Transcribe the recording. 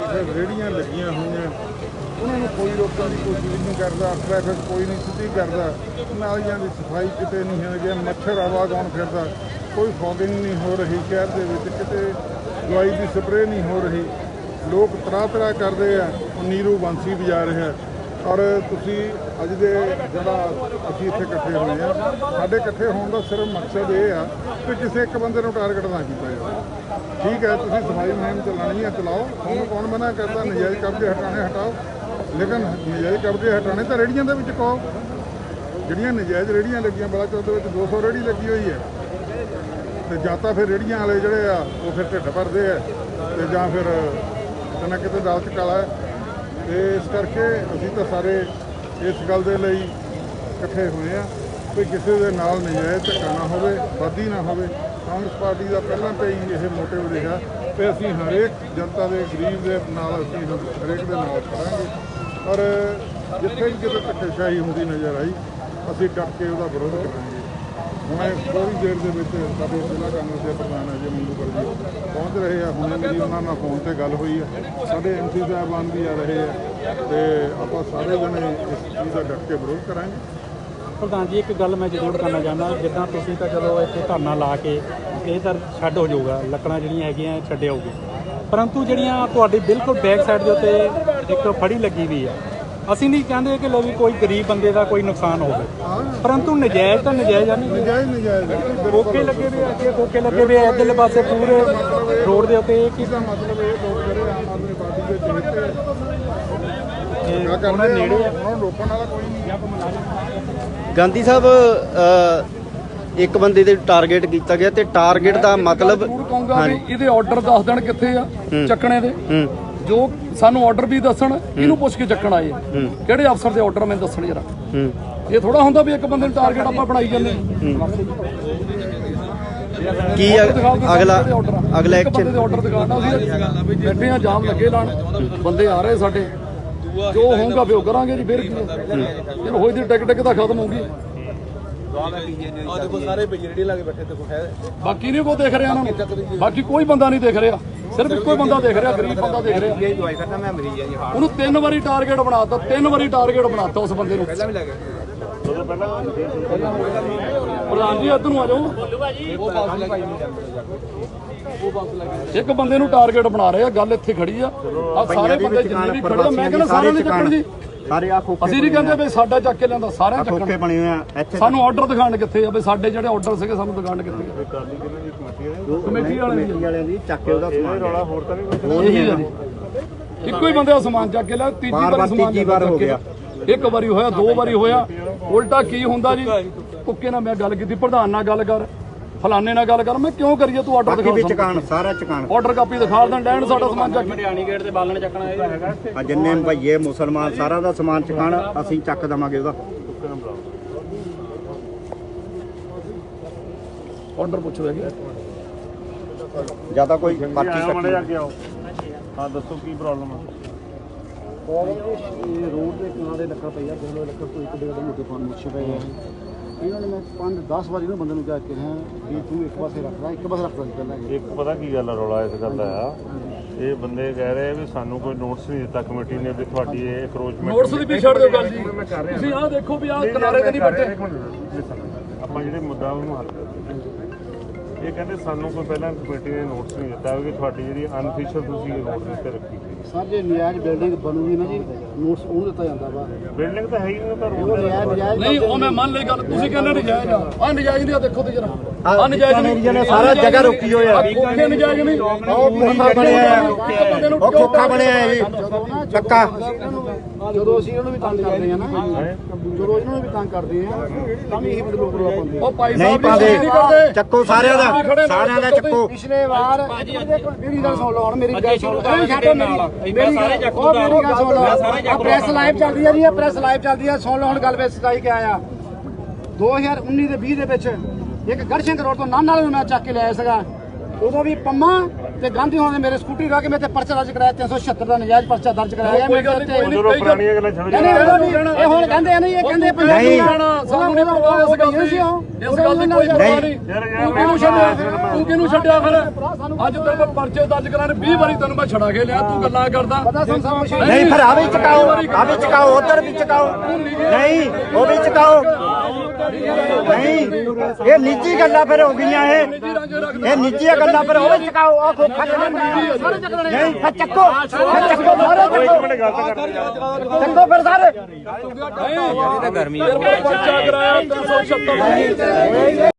ਇੱਥੇ ਰੇੜੀਆਂ ਲੱਗੀਆਂ ਹੋਈਆਂ। ਉਹਨਾਂ ਨੂੰ ਕੋਈ ਰੋਕਣ ਦੀ ਕੋਸ਼ਿਸ਼ ਨਹੀਂ ਕਰਦਾ ਟ੍ਰੈਫਿਕ ਕੋਈ ਨਹੀਂ ਸਿੱਧੀ ਕਰਦਾ। ਨਾਲੀਆਂ ਦੀ ਸਫ਼ਾਈ ਕਿਤੇ ਨਹੀਂ ਹੋ ਗਿਆ ਮੱਛਰ ਆਵਾਗਾਉਣ ਫਿਰਦਾ। ਕੋਈ ਫੌਗਿੰਗ ਨਹੀਂ ਹੋ ਰਹੀ ਸ਼ਹਿਰ ਦੇ ਵਿੱਚ, ਕਿਤੇ ਦਵਾਈ ਦੀ ਸਪਰੇਅ ਨਹੀਂ ਹੋ ਰਹੀ। ਲੋਕ ਤਰਾ ਤਰਾ ਕਰਦੇ ਆ, ਉਹ ਨੀਰੂ ਬੰਸੀ ਵਜਾ ਰਿਹਾ। ਔਰ ਤੁਸੀਂ ਅੱਜ ਦੇ ਜਿਹੜਾ ਅਸੀਂ ਇੱਥੇ ਇਕੱਠੇ ਹੋਏ ਆ ਸਾਡੇ ਇਕੱਠੇ ਹੋਣ ਦਾ ਸਿਰਫ ਮਕਸਦ ਇਹ ਆ ਕਿ ਕਿਸੇ ਇੱਕ ਬੰਦੇ ਨੂੰ ਟਾਰਗੇਟ ਨਾ ਕੀਤਾ ਜਾਵੇ। ਠੀਕ ਹੈ, ਤੁਸੀਂ ਸਫ਼ਾਈ ਮੁਹਿੰਮ ਚਲਾਉਣੀ ਹੈ, ਚਲਾਓ। ਤੁਹਾਨੂੰ ਕੌਣ ਮਨਾ ਕਰਦਾ? ਨਜਾਇਜ਼ ਕਬਜ਼ੇ ਹਟਾਣੇ ਹਟਾਓ। ਲੇਕਿਨ ਨਜਾਇਜ਼ ਕਬਜ਼ੇ ਹਟਾਣੇ ਤਾਂ ਰੇੜੀਆਂ ਦੇ ਵਿੱਚ ਕਹੋ ਜਿਹੜੀਆਂ ਨਜਾਇਜ਼ ਰੇੜੀਆਂ ਲੱਗੀਆਂ ਬਲਾਚੌਰ ਦੇ ਵਿੱਚ 200 ਰੇੜੀ ਲੱਗੀ ਹੋਈ ਹੈ। ਤੇ ਜਾਂ ਤਾਂ ਫਿਰ ਰੇੜੀਆਂ ਵਾਲੇ ਜਿਹੜੇ ਆ, ਉਹ ਫਿਰ ਢਿੱਡ ਭਰਦੇ ਆ ਤੇ ਜਾਂ ਫਿਰ ਕਿਤੇ ਨਾ ਕਿਤੇ ਦਾਲ ਚ ਕਾਲਾ ਹੈ। ਤੇ ਇਸ ਕਰਕੇ ਅਸੀਂ ਤਾਂ ਸਾਰੇ ਇਸ ਗੱਲ ਦੇ ਲਈ ਇਕੱਠੇ ਹੋਏ ਆ ਕਿ ਕਿਸੇ ਦੇ ਨਾਲ ਨਜਾਇਜ਼ ਧੱਕਾ ਨਾ ਹੋਵੇ ਵਾਦੀ ਨਾ ਹੋਵੇ। ਕਾਂਗਰਸ ਪਾਰਟੀ ਦਾ ਪਹਿਲਾਂ ਤੋਂ ਹੀ ਇਹ ਮੋਟਿਵ ਰਿਹਾ ਕਿ ਅਸੀਂ ਹਰੇਕ ਜਨਤਾ ਦੇ, ਗਰੀਬ ਦੇ ਨਾਲ ਅਸੀਂ ਹਰੇਕ ਦੇ ਨਾਲ ਖੜਾਂਗੇ। ਔਰ ਜਿੱਥੇ ਵੀ ਕਿਤੇ ਧੱਕੇਸ਼ਾਹੀ ਹੁੰਦੀ ਨਜ਼ਰ ਆਈ, ਅਸੀਂ ਡਟ ਕੇ ਉਹਦਾ ਵਿਰੋਧ ਕਰਾਂਗੇ। ਹੁਣ ਇਹ ਥੋੜੀ ਦੇਰ ਦੇ ਵਿੱਚ ਸਾਡੇ ਜ਼ਿਲ੍ਹਾ ਕਾਂਗਰਸ ਦੇ ਪ੍ਰਧਾਨ ਅਜੇ ਮੰਗੂਪੁਰ ਜੀ ਪਹੁੰਚ ਰਹੇ ਆ, ਹੁਣੇ ਮੇਰੀ ਉਹਨਾਂ ਨਾਲ ਫੋਨ ਤੇ ਗੱਲ ਹੋਈ ਹੈ ਸਾਡੇ ਐਮਸੀ ਸਾਹਿਬਾਨ ਵੀ ਆ ਰਹੇ ਆ ਤੇ ਆਪਾਂ ਸਾਰੇ ਜਣੇ ਇਸ ਚੀਜ਼ ਦਾ ਡਟ ਕੇ ਵਿਰੋਧ ਕਰਾਂਗੇ। ਪ੍ਰਧਾਨ ਜੀ, ਇੱਕ ਗੱਲ ਮੈਂ ਜ਼ਰੂਰ ਕਰਨਾ ਚਾਹੁੰਦਾ, ਜਿੱਦਾਂ ਤੁਸੀਂ ਤਾਂ ਚਲੋ ਇੱਥੇ ਧਰਨਾ ਲਾ ਕੇ ਇਹ ਤਾਂ ਛੱਡ ਹੋ ਜਾਊਗਾ, ਲੱਕੜਾਂ ਜਿਹੜੀਆਂ ਹੈਗੀਆਂ ਛੱਡ ਆਊਗੀ। ਪਰੰਤੂ ਜਿਹੜੀਆਂ ਤੁਹਾਡੀ ਬਿਲਕੁਲ ਬੈਕ ਸਾਈਡ ਦੇ ਉੱਤੇ ਇੱਕ ਫੜੀ ਲੱਗੀ ਵੀ ਆ ਅਸੀਂ ਨਹੀਂ ਕਹਿੰਦੇ ਕਿ ਲੋ ਵੀ ਕੋਈ ਗਰੀਬ ਬੰਦੇ ਦਾ ਕੋਈ ਨੁਕਸਾਨ ਹੋਵੇ। ਪਰੰਤੂ ਨਜਾਇਜ਼ ਤਾਂ ਨਜਾਇਜ਼ ਆ ਨਹੀਂ ਨਜਾਇਜ਼ ਨਜਾਇਜ਼। ਕੋਕੇ ਲੱਗੇ ਵੀ ਆ ਅੱਗੇ ਕੋਕੇ ਲੱਗੇ ਵੀ ਆ ਇੱਧਰਲੇ ਪਾਸੇ ਪੂਰੇ ਰੋਡ ਦੇ ਉੱਤੇ ਇਹ ਕੀ ਮਤਲਬ ਇਹ ਲੋਕ ਜਿਹੜੇ ਆਮ ਆਦਮੀ ਪਾਰਟੀ ਦੇ ਕਰਦੇ ਉਹਨਾਂ ਨੇੜੇ ਆ। ਉਹਨਾਂ ਨੂੰ ਰੋਕਣ ਵਾਲਾ ਕੋਈ ਨਹੀਂ। ਗਾਂਧੀ ਸਾਹਿਬ ਇੱਕ ਬੰਦੇ ਦੇ ਟਾਰਗੇਟ ਕੀਤਾ ਗਿਆ ਤੇ ਟਾਰਗੇਟ ਦਾ ਮਤਲਬ ਵੀ ਇਹਦੇ ਆਰਡਰ ਦੱਸ ਦੇਣ ਕਿੱਥੇ ਆ ਚੱਕਣੇ ਦੇ। ਹੂੰ। ਜੋ ਸਾਨੂੰ ਆਰਡਰ ਵੀ ਦੱਸਣ ਇਹਨੂੰ ਪੁੱਛ ਕੇ ਚੱਕਣ ਆਏ। ਆ। ਕਿਹੜੇ ਅਫਸਰ ਦੇ ਆਰਡਰ ਮੈਨੂੰ ਦੱਸਣ ਜਰਾ। ਇਹ ਥੋੜਾ ਹੁੰਦਾ ਵੀ ਇੱਕ ਬੰਦੇ ਨੂੰ ਟਾਰਗੇਟ ਆਪਾਂ ਬਣਾਈ ਜਾਂਦੇ। ਕੀ ਅਗ- ਅਗਲਾ ਅਗਲਾ ਐਕਸ਼ਨ ਦੇ ਆਰਡਰ ਦਿਖਾਣਾ ਸੀ। ਬੈਠੇ ਆ ਜਾਮ ਲੱਗੇ ਲਾਣ ਬੰਦੇ ਆ ਰਹੇ ਸਾਡੇ। ਜੋ ਹੋਊਗਾ ਫਿਰ ਉਹ ਕਰਾਂਗੇ ਜੀ ਫਿਰ ਕੀ ਹੈ ਫਿਰ ਹੋਈ ਦੀ ਟਿਕ ਟਿਕ ਤਾਂ ਖਤਮ ਹੋਊਗੀ। ਬਾਕੀ ਨਹੀਂ ਕੋ ਦੇਖ ਰਿਹਾ ਉਹਨਾਂ ਨੂੰ। ਬਾਕੀ ਕੋਈ ਬੰਦਾ ਨਹੀਂ ਦੇਖ ਰਿਹਾ। ਸਿਰਫ ਇੱਕੋ ਹੀ ਬੰਦਾ ਦੇਖ ਰਿਹਾ ਗਰੀਬ ਬੰਦਾ ਦੇਖ ਰਿਹਾ। ਉਹਨੂੰ ਤਿੰਨ ਵਾਰੀ ਟਾਰਗੇਟ ਬਣਾਤਾ ਤਿੰਨ ਵਾਰੀ ਟਾਰਗੇਟ ਬਣਾਤਾ ਉਸ ਬੰਦੇ ਨੂੰ। ਪ੍ਰਧਾਨ ਜੀ ਇੱਧਰ ਨੂੰ ਆ ਜਾਓ। ਇੱਕ ਬੰਦੇ ਨੂੰ ਟਾਰਗੇਟ ਬਣਾ ਰਹੇ ਆ ਗੱਲ ਇੱਥੇ ਖੜੀ ਆ। ਆ ਸਾਰੇ ਬੰਦੇ ਜਿੰਨੇ ਵੀ ਖੜੇ ਆ ਮੈਂ ਕਹਿੰਦਾ ਸਾਰਿਆਂ ਨੇ ਚੱਕਣ ਜੀ। ਸਾਰੇ ਆ ਖੋਖੇ ਅਸੀਂ ਨਹੀਂ ਕਹਿੰਦੇ ਵੀ ਸਾਡਾ ਚੱਕ ਕੇ ਲਿਆਂਦਾ ਸਾਰਿਆਂ ਖੋਖੇ ਚੱਕਣ ਬਣੇ ਹੋਏ ਆ ਇੱਥੇ ਸਾਨੂੰ ਆਰਡਰ ਦਿਖਾਣ ਕਿੱਥੇ ਆ? ਵੀ ਸਾਡੇ ਜਿਹੜੇ ਆਰਡਰ ਸੀਗੇ ਸਾਨੂੰ ਦਿਖਾਣ ਕਿੱਥੇ ਆ? ਕਮੇਟੀ ਵਾਲੇ ਕਮੇਟੀ ਵਾਲਿਆਂ ਦੀ ਚੱਕ ਕੇ ਉਹਦਾ ਸਮਾਨ ਰੌਲਾ ਹੋਰ ਤਾਂ ਇਹੀ ਆ। ਜੀ? ਇੱਕੋ ਹੀ ਬੰਦੇ ਦਾ ਸਮਾਨ ਚੱਕ ਕੇ ਲਿਆ ਤੀਜੀ ਵਾਰੀ ਸਮਾਨ ਤੀਜੀ ਵਾਰ ਚੱਕ ਹੋ ਗਿਆ। ਇੱਕ ਵਾਰੀ ਹੋਇਆ ਦੋ ਵਾਰੀ ਹੋਇਆ। ਉਲਟਾ ਕੀ ਹੁੰਦਾ ਜੀ? ਕੁੱਕੇ ਨਾਲ ਮੈਂ ਗੱਲ ਕੀਤੀ ਪ੍ਰਧਾਨ ਨਾਲ ਗੱਲ ਕਰ। ਫਲਾਣੇ ਨਾਲ ਗੱਲ ਕਰ ਮੈਂ ਕਿਉਂ ਕਰੀਏ ਤੂੰ ਆਰਡਰ ਬਾਕੀ ਵੀ ਦਿਖਾ ਚਕਾਨ ਸਾਰਾ ਚਕਾਨ ਆਰਡਰ ਕਾਪੀ ਦਿਖਾ ਦੇਣ ਲੈਣ ਸਾਡਾ ਸਮਾਨ ਚੱਕ ਕੇ ਮੜਿਆਣੀ ਗੇਟ ਤੇ ਬਾਲਣ ਚੱਕਣਾ ਇਹ ਹੈਗਾ ਆ ਜਿੰਨੇ ਭਈਏ ਮੁਸਲਮਾਨ ਸਾਰਾ ਦਾ ਸਮਾਨ ਚਕਾਨ ਅਸੀਂ ਚੱਕ ਦਵਾਂਗੇ ਉਹਦਾ। ਆਰਡਰ ਪੁੱਛੋ ਹੈਗੇ ਜ਼ਿਆਦਾ ਕੋਈ ਪਰਚੀ ਕੱਟੀ ਹਾਂ ਦੱਸੋ ਕੀ ਪ੍ਰੋਬਲਮ ਆ? ਇਹ ਰੋਡ ਦੇ ਕਿਨਾਰੇ ਲੱਕੜ ਪਈ ਆ ਜਦੋਂ ਲੱਕੜ ਤੋਂ ਇੱਕ ਡੇਢ ਮੋਟੇ ਫਾਰਮ ਮੁੱਛੇ ਪਏ ਆ। ਇਹਨਾਂ ਨੇ ਮੈਂ 5 10 ਵਾਰੀ ਨਾ ਬੰਦੇ ਨੂੰ ਕਹਿ ਕੇ ਹਾਂ ਵੀ ਤੂੰ ਇੱਕ ਪਾਸੇ ਰੱਖ ਲੈ ਇੱਕ ਪਾਸੇ ਰੱਖ ਲੈ ਪਹਿਲਾਂ ਇਹ। ਇੱਕ ਪਤਾ ਕੀ ਗੱਲ ਆ ਰੌਲਾ ਇਸ ਗੱਲ ਦਾ ਆ। ਇਹ ਬੰਦੇ ਕਹਿ ਰਹੇ ਆ ਵੀ ਸਾਨੂੰ ਕੋਈ ਨੋਟਿਸ ਨਹੀਂ ਦਿੱਤਾ ਕਮੇਟੀ ਨੇ ਵੀ ਤੁਹਾਡੀ ਇਹ ਅਕਰੋਚਮੈਂਟ ਨੋਟਸ ਦੀ ਵੀ ਛੱਡ ਦਿਓ ਗੱਲ ਜੀ। ਤੁਸੀਂ ਆਹ ਦੇਖੋ ਵੀ ਆਹ ਕਿਨਾਰੇ ਤੇ ਨਹੀਂ ਬੈਠੇ। ਆਪਾਂ ਜਿਹੜੇ ਮੁੱਦਾ ਉਹਨੂੰ ਹੱਲ ਕਰਦੇ ਇਹ ਕਹਿੰਦੇ ਸਾਨੂੰ ਕੋਈ ਪਹਿਲਾਂ ਕਮੇਟੀ ਨੇ ਨੋਟਿਸ ਨਹੀਂ ਦਿੱਤਾ ਕਿ ਤੁਹਾਡੀ ਜਿਹੜੀ ਅਨਫੀਸ਼ੀਅਲ ਤੁਸੀਂ ਰੋਡ ਦੇ ਉੱਤੇ ਰੱਖੀ ਹੋਈ ਸਰ ਜੇ ਨਿਆਜ ਬਿਲਡਿੰਗ ਬਣੂਗੀ ਨਾ ਜੀ ਨੋਟਸ ਉਹਨੂੰ ਦਿੱਤਾ ਜਾਂਦਾ ਵਾ। ਬਿਲਡਿੰਗ ਤਾਂ ਹੈ ਹੀ ਨਹੀਂ ਤਾਂ ਉਹ ਰੋਡ ਨਿਆਜ ਨਜਾਇਜ਼ ਨਹੀਂ ਉਹ ਮੈਂ ਮੰਨ ਲਈ ਗੱਲ ਤੁਸੀਂ ਕਹਿੰਦੇ ਨਜਾਇਜ਼ ਆ। ਆਹ ਨਜਾਇਜ਼ ਦੀ ਆ ਦੇਖੋ ਤੇ ਜਰਾ। ਆਹ ਨਜਾਇਜ਼ ਨਹੀਂ ਜਿਹਨੇ ਸਾਰਾ ਜਗ੍ਹਾ ਰੋਕੀ ਹੋਈ ਆ। ਕੋਠੇ ਨਜਾਇਜ਼ ਨਹੀਂ। ਉਹ ਖੋਖਾ ਬਣਿਆ ਨੂੰ ਉਹ ਖੋਖਾ ਬਣਿਆ ਹੈ ਜੀ। ਚੱਕਾ ਜਦੋਂ ਅਸੀਂ ਇਹਨਾਂ ਨੂੰ ਵੀ ਤੰਗ ਕਰਦੇ ਆ ਨਾ ਜਦੋਂ ਇਹਨਾਂ ਨੂੰ ਵੀ ਤੰਗ ਕਰਦੇ ਆ ਤਾਂ ਵੀ ਇਹੀ ਬੰਦੇ ਲੋਕ ਰੋਲਾ ਪਾਉਂਦੇ ਆ। ਉਹ ਭਾਈ ਨਹੀਂ ਸਾਹਿਬ ਵੀ ਪਾਦੇ ਨਹੀਂ ਕਰਦੇ। ਚੱਕੋ ਸਾਰਿਆਂ ਦਾ ਸਾਰਿਆਂ ਦਾ ਚੱਕੋ ਪਿਛਲੇ ਵਾਰ ਮੇਰੀ ਗੱਲ ਸੁਣ ਲਓ ਹੁਣ ਮੇਰੀ ਗੱਲ ਸੁਣ ਲਓ। ਛੱਡੋ ਮੇਰੀ ਮੇਰੀ ਸਾਰੇ ਚੱਕ ਉਹ ਮੇਰੀ ਗੱਲ ਸੁਣ ਲਓ। ਆ ਪ੍ਰੈਸ ਲਾਈਵ ਚੱਲਦੀ ਹੈ ਜੀ ਇਹ ਪ੍ਰੈਸ ਲਾਈਵ ਚੱਲਦੀ ਹੈ ਸੁਣ ਲਓ ਹੁਣ ਗੱਲ ਵੇ ਸਚਾਈ ਕਿ ਆਇਆ 2019 ਦੇ 20 ਦੇ ਵਿੱਚ ਇੱਕ ਗੜਸ਼ੰਕਰ ਰੋਡ ਤੋਂ ਨਾਨਾ ਵਾਲੇ ਨੂੰ ਮੈਂ ਚੱਕ ਕੇ ਲਿਆਇਆ ਸੀਗਾ। ਉਦੋਂ ਵੀ ਪੰਮਾ ਤੇ ਗਾਂਧੀ ਹੋਣਾ ਨੇ ਮੇਰੇ ਸਕੂਟਰੀ ਲਾ ਕੇ ਮੇਰੇ ਤੇ ਪਰਚਾ ਦਰਜ ਕਰਾਇਆ 376 ਦਾ ਨਜਾਇਜ਼ ਪਰਚਾ ਦਰਜ ਕਰਾਇਆ। ਪੁਰਾਣੀਆਂ ਗੱਲਾਂ ਛੱਡ ਨਹੀਂ, ਇਹ ਹੁਣ ਕਹਿੰਦੇ ਆ ਨਹੀਂ ਇਹ ਕਹਿੰਦੇ ਪੰਜਾਬੀ ਨਹੀਂ। ਸਾਨੂੰ ਨਹੀਂ ਪਤਾ ਸੀ ਉਹ। ਇਸ ਗੱਲ ਦੀ ਕੋਈ ਪਰਵਾਹ ਨਹੀਂ। ਯਾਰ ਯਾਰ ਤੂੰ ਕਿਹਨੂੰ ਛੱਡਿਆ? ਤੂੰ ਕਿਹਨੂੰ ਛੱਡਿਆ ਫਿਰ? ਅੱਜ ਤੇਰੇ ਕੋਲ ਪਰਚੇ ਦਰਜ ਕਰਾਣੇ 20 ਵਾਰੀ ਤੈਨੂੰ ਮੈਂ ਛੜਾ ਕੇ ਲਿਆ ਤੂੰ ਗੱਲਾਂ ਕਰਦਾ। ਨਹੀਂ ਫਿਰ ਆ ਵੀ ਚਕਾਓ ਆ ਵੀ ਚਕਾਓ ਉਧਰ ਵੀ ਚਕਾਓ। ਨਹੀਂ ਉਹ ਵੀ ਚਕਾਓ। ਨਹੀਂ ਇਹ ਨਿੱਜੀ ਗੱਲਾਂ ਫਿਰ ਹੋ ਗਈਆਂ ਇਹ। ਇਹ ਨਿੱਜੀਆਂ ਗੱਲਾਂ ਫਿਰ ਉਹ ਵੀ ਚਕਾਓ ਉਹ ਖੋਖਾ ਨਹੀਂ ਫਿਰ ਚੱਕੋ ਫਿਰ ਚੱਕੋ ਸਾਰੇ ਚੱਕੋ। ਮਿੰਟ ਗੱਲ ਤਾਂ ਕਰਦੇ ਯਾਰ ਚੱਕੋ ਫਿਰ ਸਾਰੇ। ਨਹੀਂ ਇਹ ਤਾਂ ਗਰਮੀ ਪਰਚਾ ਕਰਾਇਆ 376